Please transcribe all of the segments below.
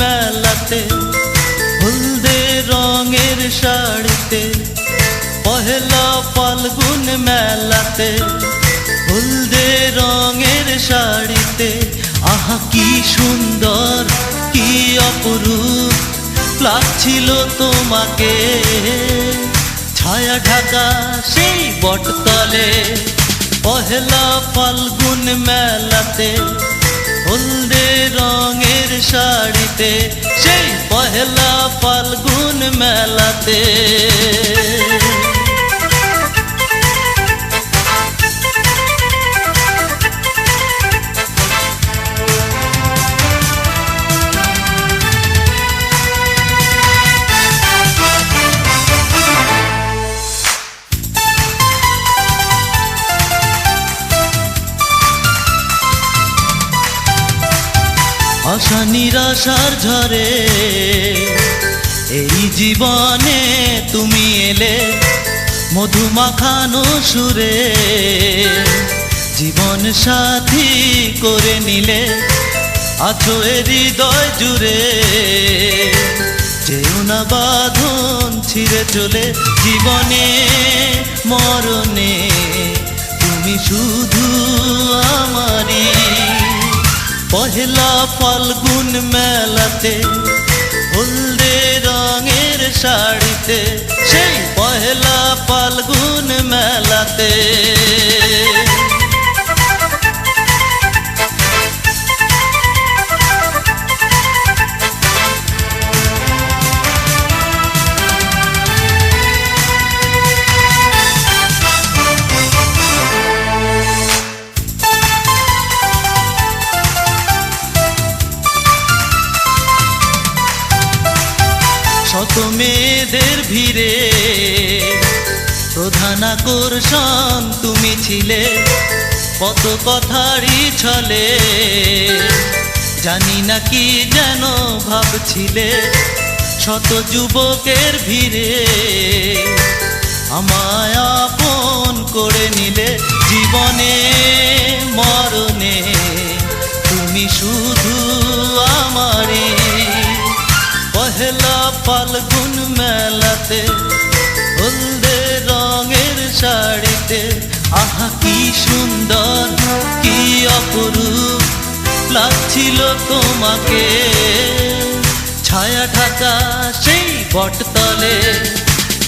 মেলাতে হলদে রঙের শাড়িতে, পহেলা ফাল্গুন মেলাতে হলদে রঙের শাড়িতে, আহা কি সুন্দর, কি অপরূপ লাগছিল তোমাকে। ছায়া ঢাকা সেই বটতলে, পহেলা ফাল্গুন মেলাতে হলদে রঙের শাড়িতে সেই পহেলা ফাল্গুন মেলাতে। আশা নিরাশার ঝরে। এই জীবনে তুমি এলে মধুমাখানো সুরে। জীবন সাথী করে নিলে আছো এ হৃদয় জুড়ে। যেও না বাঁধন ছিঁড়ে চলে জীবনে, মরণে। তুমি শুধু আমারই পহেলা ফাল্গুন মেলাতে হলদে রঙের শাড়িতে সেই পহেলা ফাল্গুন মেলাতে। শত মেয়েদের ভিড়ে। প্রধান আকর্ষণ তুমি ছিলে, কত কথারই ছলে। জানি না কি যেন ভাবছিলে শত যুবকের ভিড়ে। আমায় আপন করে নিলে জীবনে, মরণে। লাগছিল তোমাকে। ছায়া ঢাকা সেই বটতলে,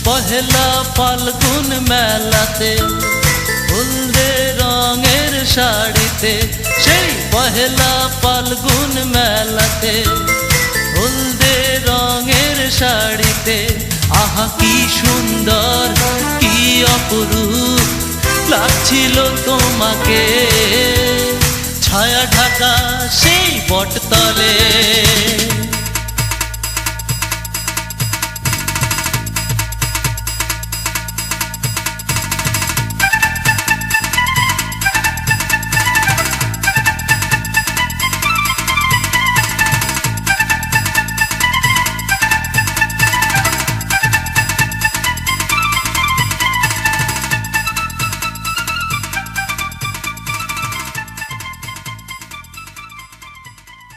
পহেলা ফাল্গুন মেলাতে হলদে রঙের শাড়িতে, সেই পহেলা ফাল্গুন মেলাতে হলদে রঙের শাড়িতে, আহা কি সুন্দর, কি অপরূপ লাগছিল তোমাকে। ছায়া ঢাকা সেই বটতলে।